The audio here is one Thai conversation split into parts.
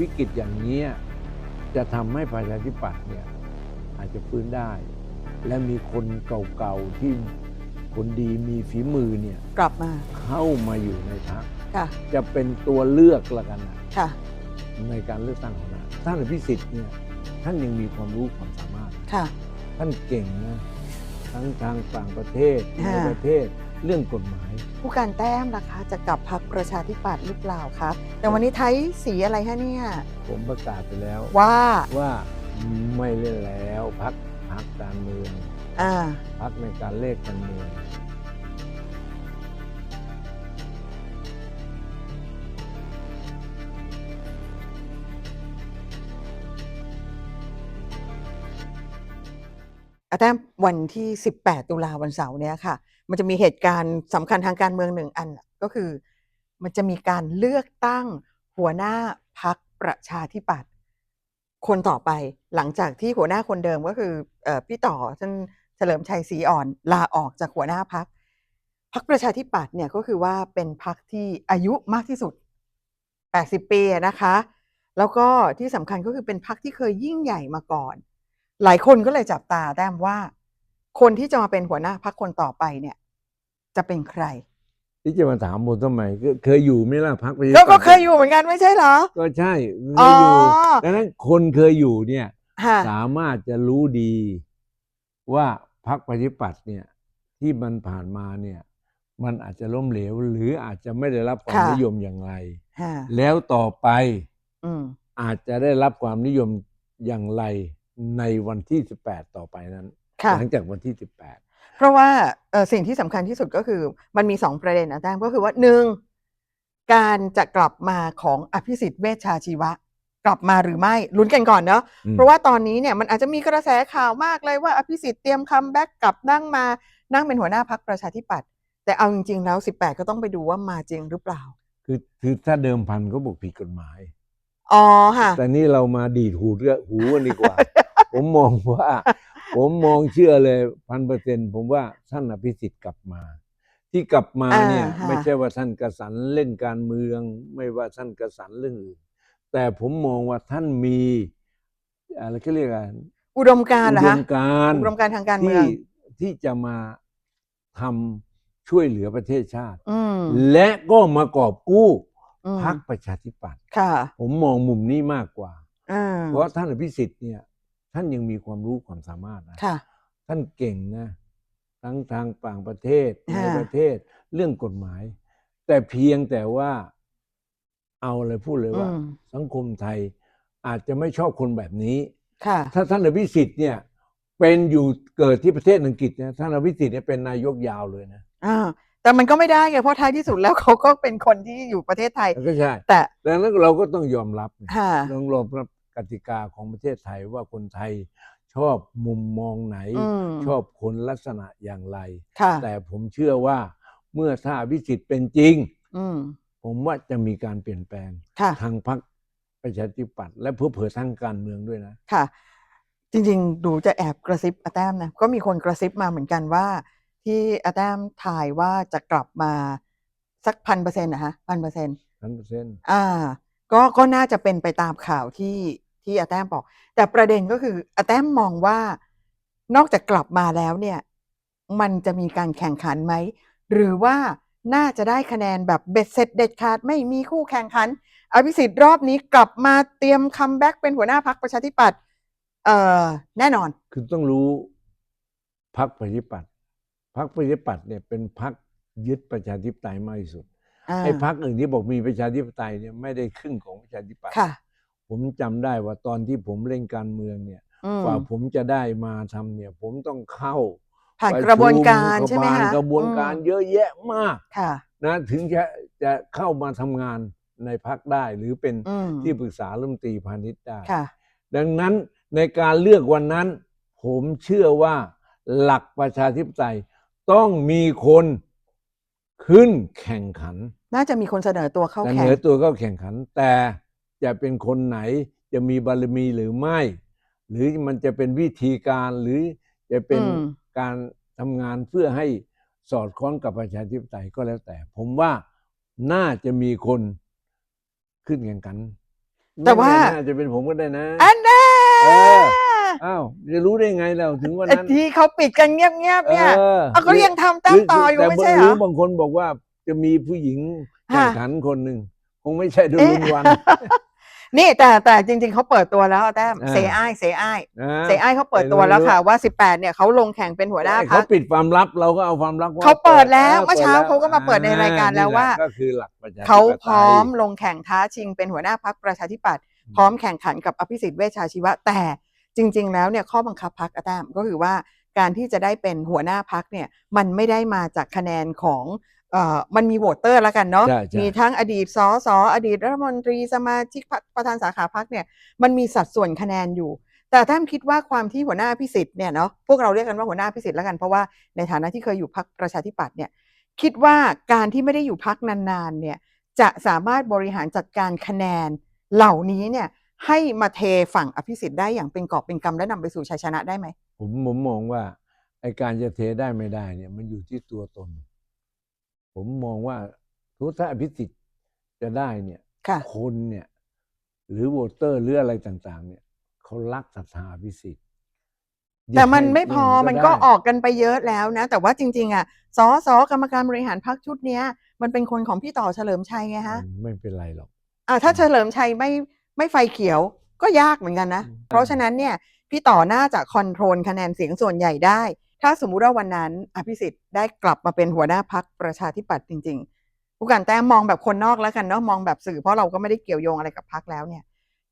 วิกฤตอย่างนี้ยจะทำให้ประชาธิปัตย์เนี่ยอาจจะฟื้นได้ และมีคนเก่าๆที่คนดีมีฝีมือเนี่ยกลับมาเข้ามาอยู่ในพรรคค่ะจะเป็นตัวเลือกละกันนะค่ะในการเลือกตั้งของเราท่านอภิสิทธิ์เนี่ยท่านยังมีความรู้ความสามารถค่ะท่านเก่งนะทั้งทางต่างประเทศในค่ะประเทศ เรื่องกฎหมาย ผู้การแต้มล่ะคะ จะกลับพักประชาธิปัตย์หรือเปล่าครับแต่วันนี้ไทยสีอะไรคะเนี่ยผมประกาศไปแล้วว่าว่าไม่เล่นแล้วพักพักการเมืองอ่าพักในการเลขการเมือง อาแต้มวันที่ 18 ตุลาวันเสาร์เนี้ยค่ะ มันจะมีเหตุการณ์สำคัญทางการเมืองหนึ่งอันก็คือ มันจะมีการเลือกตั้งหัวหน้าพักประชาธิปัตย์คนต่อไปหลังจากที่หัวหน้าคนเดิมก็คือเออพี่ต่อท่านเฉลิมชัยศรีอ่อนลาออกจากหัวหน้าพักพักประชาธิปัตย์เนี่ยก็คือว่าเป็นพักที่อายุมากที่สุด 80 ปีนะคะ แล้วก็ที่สำคัญก็คือเป็นพักที่เคยยิ่งใหญ่มาก่อน หลายคนก็เลยจับตาแต้มว่า คนที่จะมาเป็นหัวหน้าพักคนต่อไปเนี่ย จะเป็นใคร ที่จะมาถามผมทำไมก็เคยอยู่ไหม่ล่ะพักประชาธิก็ปัตก็เคยอยู่เหมือนกันไม่ใช่เหรอ ก็ใช่เคอ๋ยออยู่ดังนั้นคนเคยอยู่เนี่ย ฮะสามารถจะรู้ดีว่าพักประชาธิปัตย์เนี่ยที่มันผ่านมาเนี่ย มันอาจจะล้มเหลว หรืออาจจะไม่ได้รับความนิยมอย่างไร ฮะแล้วต่อไปอืมอาจจะได้รับความนิยมอย่างไร ในวันที่ 18 ต่อไปนั้น ค่ะ หลังจากวันที่ 18 เพราะว่าเอ่อสิ่งที่สำคัญที่สุดก็คือมันมีสองประเด็นนะแต้มก็คือว่าหนึ่งการจะกลับมาของอภิสิทธิ์เวชชาชีวะ กลับมาหรือไม่ลุ้นกันก่อนเนาะอืม เพราะว่าตอนนี้เนี่ยมันอาจจะมีกระแสข่าวมากเลยว่าอภิสิทธิ์เตรียมคัมแบ็กกลับนั่งมานั่งเป็นหัวหน้าพักประชาธิปัตย์แต่เอาจริงๆแล้ว 18 ก็ต้องไปดูว่ามาจริงหรือเปล่า คือคือถ้าเดิมพันก็บอกผิดกฎหมาย อ๋อค่ะ แต่นี่เรามาดีดหูเรื่องหูกันดีกว่า ผมมองว่า ผมมองเชื่อเลยพันเปอร์เซ็นผมว่าท่านอภิสิทธิ์กลับมา ที่กลับมาเนี่ย อ่าฮะไม่ใช่ว่าท่านกระสันเล่นการเมือง ไม่ว่าท่านกระสันเรื่องอื่นแต่ผมมองว่าท่านมีอะไรก็เรียกอะไรอุดมการณ์เหรออุดคะมการณ์ อุดมการณ์ทางการเมืองที่ที่จะมาทำช่วยเหลือประเทศชาติ อืมและก็มากอบกู้ อืมพรรคประชาธิปัตย์ค่ะผมมองมุมนี้มากกว่า อ่าเพราะท่านอภิสิทธิ์เนี่ย ท่านยังมีความรู้ความสามารถนะค่ะ ท่านเก่งนะทั้งทางต่างประเทศในค่ะประเทศเรื่องกฎหมาย แต่เพียงแต่ว่าเอาเลยพูดเลยว่า อืมสังคมไทยอาจจะไม่ชอบคนแบบนี้ ค่ะ ถ้าท่านอภิสิทธิ์เนี่ย เป็นอยู่เกิดที่ประเทศอังกฤษเนี่ยท่านอภิสิทธิ์เนี่ยเป็นนายกยาวเลยนะ อ่า แต่มันก็ไม่ได้ไงเพราะท้ายที่สุดแล้วเขาก็เป็นคนที่อยู่ประเทศไทยแล้วก็ใช่แต่ดังนั้นเราก็ต้องยอมรับไงค่ะ ต้องยอมรับกติกาของประเทศไทยว่าคนไทยชอบมุมมองไหน อืมชอบคนลักษณะอย่างไร ค่ะแต่ผมเชื่อว่าเมื่อถ้าอภิสิทธิ์เป็นจริง อืมผมว่าจะมีการเปลี่ยนแปลง ค่ะ ทางพรรคประชาธิปัตย์และเพื่อเผื่อๆทางการเมืองด้วยนะ ค่ะ จริงๆ ดูจะแอบกระซิบอาแต้มนะ ก็มีคนกระซิบมาเหมือนกันว่า ที่อาแต้มถ่ายว่าจะกลับมาสักพันเปอร์เซ็นต์นะฮะพันเปอร์เซ็นต์พันเปอร์เซ็นต์อ่า ก็ก็น่าจะเป็นไปตามข่าวที่ที่อาแต้มบอก แต่ประเด็นก็คืออาแต้มมองว่านอกจากกลับมาแล้วเนี่ย มันจะมีการแข่งขันไหม หรือว่าน่าจะได้คะแนนแบบเบ็ดเสร็จเด็ดขาดไม่มีคู่แข่งขัน อภิสิทธิ์รอบนี้กลับมาเตรียมคัมแบ็กเป็นหัวหน้าพักประชาธิปัตย์เอ่อแน่นอน คือต้องรู้พรรคประชาธิปัตย์ พรรคประชาธิปัตย์เนี่ยเป็นพรรคยึดประชาธิปไตยมากที่สุดอ่าไอ้พรรคอื่นที่บอกมีประชาธิปไตยเนี่ยไม่ได้ครึ่งของประชาธิปัตย์ค่ะผมจำได้ว่าตอนที่ผมเล่นการเมืองเนี่ยอืมกว่าผมจะได้มาทำเนี่ย ผมต้องเข้าผ่านปกระบวนการชุใช่ไหมผ่านคะกระบวนการอืมเยอะแยะมากค่ะนะถึงจะจะเข้ามาทำงานในพักได้หรือเป็นอืมที่ปรึกษารัฐมนตรีพาณิชย์ได้ค่ะดังนั้นในการเลือกวันนั้น ผมเชื่อว่าหลักประชาธิปไตย ต้องมีคนขึ้นแข่งขันน่าจะมีคนเสนอตัวเข้าแต่แข่เหงนือตัวก็แข่งขัน แต่จะเป็นคนไหนจะมีบารมีหรือไม่ หรือมันจะเป็นวิธีการหรือจะเป็น อืมการทำงานเพื่อให้สอดคล้องกับประชาธิปไตยก็แล้วแต่ ผมว่าน่าจะมีคนขึ้นแข่งขันแต่ว่า ไม่น่อาจจะเป็นผมก็ได้นะอันน่ะ เอออ้าวจะรู้ได้ไงเราถึงวันไอ้นั้นที่เขาปิดกันเงียบๆเนี่ยเออเอาก็ยังทำตั้งต่ออยู่แต่ไม่ใช่เหรรู้อบางคนบอกว่าจะมีผู้หญิงแข่งค่ะขันคนหนึ่งคงไม่ใช่ดุลเอ๊ะลุงวันนี่แต่แต่จริง ๆเขาเปิดตัวแล้วแต้มอ่าเซอ้ายเซอ้ายนะเซอ้ายเขาเปิดตัวแล้วค่ะว่า 18 เนี่ยเขาลงแข่งเป็นหัวหน้าไอ้พัเขากปิดความลับเราก็เอาความลับเขาเปิดแล้วออเมื่อเช้าเขาก็มาเปิดในรายการแล้วว่านี่หะก็คือหลักประชาธิปไตยเขาพร้อมลงแข่งท้าชิงเป็นหัวหน้าพักประชาธิปัตย์อืม พร้อมแข่งขันกับอภิสิทธิ์เวชชาชีวะ แต่จริง ๆ แล้วเนี่ยข้อบังคับพักอาแต้มก็คือว่าการที่จะได้เป็นหัวหน้าพักเนี่ยมันไม่ได้มาจากคะแนนของเอ่อมันมีโหวตเตอร์แล้วกันเนาะใช่ใช่มีทั้งอดีตสสอดีตรัฐมนตรีสมาชิกพรรคประธานสาขาพักเนี่ย มันมีสัดส่วนคะแนนอยู่ แต่ท่านคิดว่าความที่หัวหน้าพิสิทธิ์เนี่ยเนาะ พวกเราเรียกกันว่าหัวหน้าพิสิทธิ์แล้วกัน เพราะว่าในฐานะที่เคยอยู่พักประชาธิปัตย์เนี่ย คิดว่าการที่ไม่ได้อยู่พักนานๆเนี่ย จะสามารถบริหารจัดการคะแนน เหล่านี้เนี่ยให้มาเทฝั่งอภิสิทธิ์ได้อย่างเป็นกอบเป็นกำและนำไปสู่ชัยชนะได้ไหม ผมผมมองว่าไอการจะเทได้ไม่ได้เนี่ยมันอยู่ที่ตัวตน ผมมองว่าทุกถ้าอภิสิทธิ์จะได้เนี่ยค่ะ คนเนี่ยหรือโหวตเตอร์หรืออะไรต่าง ๆ เนี่ยเขารักศรัทธาอภิสิทธิ์แต่มันไม่พอยังงมันก็ได้ออกกันไปเยอะแล้วนะ แต่ว่าจริง ๆ อะสอสอกรรมการบริหารพักชุดเนี้ย มันเป็นคนของพี่ต่อเฉลิมชัยไงฮะมันไม่เป็นไรหรอก อ่าถ้าเฉลิมชัยไม่ไม่ไฟเขียวก็ยากเหมือนกันนะอืมเพราะฉะนั้นเนี่ยพี่ต่อน่าจะคอนโทรลคะแนนเสียงส่วนใหญ่ได้ ถ้าสมมุติว่าวันนั้นอภิสิทธิ์ได้กลับมาเป็นหัวหน้าพักประชาธิปัตย์จริง ๆ ผู้การแต้มมองแบบคนนอกแล้วกันเนาะมองแบบสื่อเพราะเราก็ไม่ได้เกี่ยวโยงอะไรกับพักแล้วเนี่ย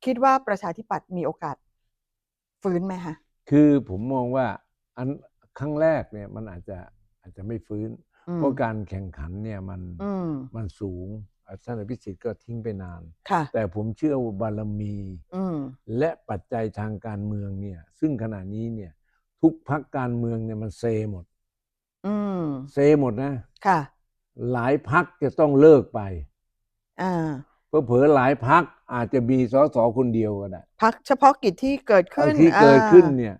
คิดว่าประชาธิปัตย์มีโอกาสฟื้นไหมคะคือผมมองว่าอันครั้งแรกเนี่ยมันอาจจะอาจจะไม่ฟื้นอืมเพราะการแข่งขันเนี่ยมันอืมมันสูงอะ ท่านอภิสิทธิ์ก็ทิ้งไปนาน ค่ะ แต่ผมเชื่อว่าบารมี อืม และปัจจัยทางการเมืองเนี่ย ซึ่งขณะนี้เนี่ย ทุกพักการเมืองเนี่ยมันเซหมด อืม เซหมดนะ ค่ะ หลายพักจะต้องเลิกไปอ่าเพอเผลอๆหลายพักอาจจะมีสสคนเดียวก็ได้พักเฉพาะกิจที่เกิดขึ้นที่เกิดขึ้นอ่าเนี่ย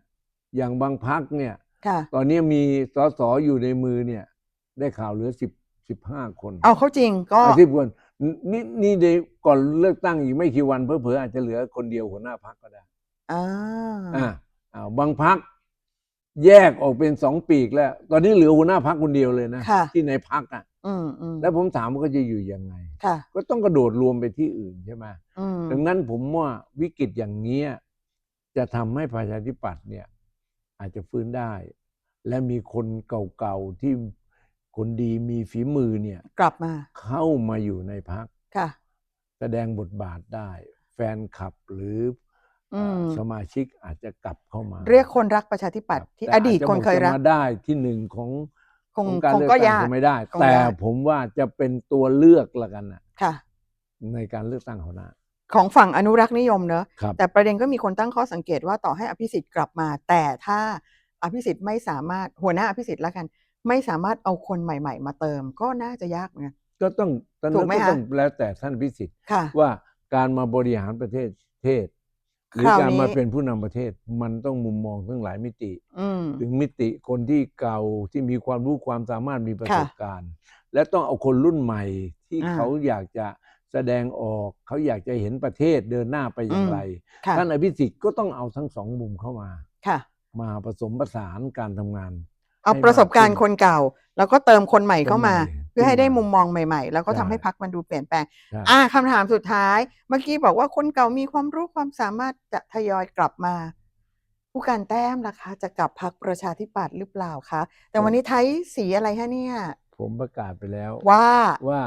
อย่างบางพักเนี่ย ค่ะ ตอนนี้มีสสอยู่ในมือเนี่ย ได้ข่าวเหลือสิบ สิบห้าคนเอาเข้าจริงก็สิบคนนี่นี่ในก่อนเลือกตั้งอีกไม่กี่วันเผลอๆอาจจะเหลือคนเดียวหัวหน้าพักก็ได้อ่าอ่าอ่าบางพักแยกออกเป็นสองปีกแล้ว ตอนนี้เหลือหัวหน้าพักคนเดียวเลยนะค่ะที่ในพักอะอืมอืมแล้วผมถามว่าก็จะอยู่ยังไงค่ะก็ต้องกระโดดรวมไปที่อื่นใช่ไหมอืมดังนั้นผมว่าวิกฤตอย่างเนี้ยจะทำให้ประชาธิปัตย์เนี่ย อาจจะฟื้นได้ และมีคนเก่าๆที่ คนดีมีฝีมือเนี่ย กลับมาเข้ามาอยู่ในพักค่ะ แสดงบทบาทได้ แฟนคลับหรือออืมสมาชิกอาจจะกลับเข้ามาเรียกคนรักประชาธิปัตย์ที่แต่อดีตาจจะคนเคยรักจะมาได้ที่หนึ่งของคงของการคงเลือกก็ตั้งยากคงไม่ได้ คงแต่ยาก ผมว่าจะเป็นตัวเลือกละกันนะค่ะ ในการเลือกตั้งหัวหน้าของฝั่งอนุรักษ์นิยมเนอะครับ แต่ประเด็นก็มีคนตั้งข้อสังเกตว่าต่อให้อภิสิทธิ์กลับมา แต่ถ้าอภิสิทธิ์ไม่สามารถหัวหน้าอภิสิทธิ์แล้วกัน ไม่สามารถเอาคนใหม่ ๆ มาเติมก็น่าจะยากเหมือนกันก็ต้องตอนถูนั้กนไหมก็คะ ต้องแล้วแต่ท่านพิสิทธิ์ค่ะ ว่าการมาบริหารประเทศเทศ หรือคราวการนี้มาเป็นผู้นำประเทศมันต้องมุมมองทั้งหลายมิติ อืม ถึงมิติคนที่เก่าที่มีความรู้ความสามารถมีประสค่ะบการณ์ และต้องเอาคนรุ่นใหม่ที่อ่าเขาอยากจะแสดงออก เขาอยากจะเห็นประเทศเดินหน้าไปอย่างไร ค่ะท่านอภิสิทธิ์ก็ต้องเอาทั้งสองมุมเข้ามา ค่ะ มาผสมผสานการทำงาน เอาให้ประสบการณ์มากคขึ้นนเก่า แล้วก็เติมคนใหม่เข้ามาคนใหม่เพื่อให้ได้ขึ้นมามุมมองใหม่ๆ แล้วก็ทำใช่ให้พักมันดูเปลี่ยนแปลงใช่อ่าคำถามสุดท้าย เมื่อกี้บอกว่าคนเก่ามีความรู้ความสามารถจะทยอยกลับมา ผู้การแต้มล่ะคะ จะกลับพักประชาธิปัตย์หรือเปล่าคะ แต่วันนี้ไทยสีอะไรฮะเนี่ย ผมประกาศไปแล้ว ว่าว่า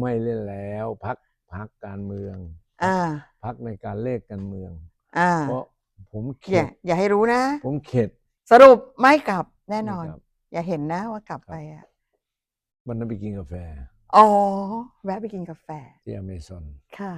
ไม่เล่นแล้วพักพักการเมือง อ่า พักในการเลขการเมือง อ่า เพราะผมอเข็ย่าดอย่าให้รู้นะ ผมเข็ดสรุปไม่กลับ แน่นอนไม่กลับ อย่าเห็นนะว่ากลับไปอะวันนั้นไปกินกาแฟอ๋อแวะไปกินกาแฟที่อเมซอนค่ะ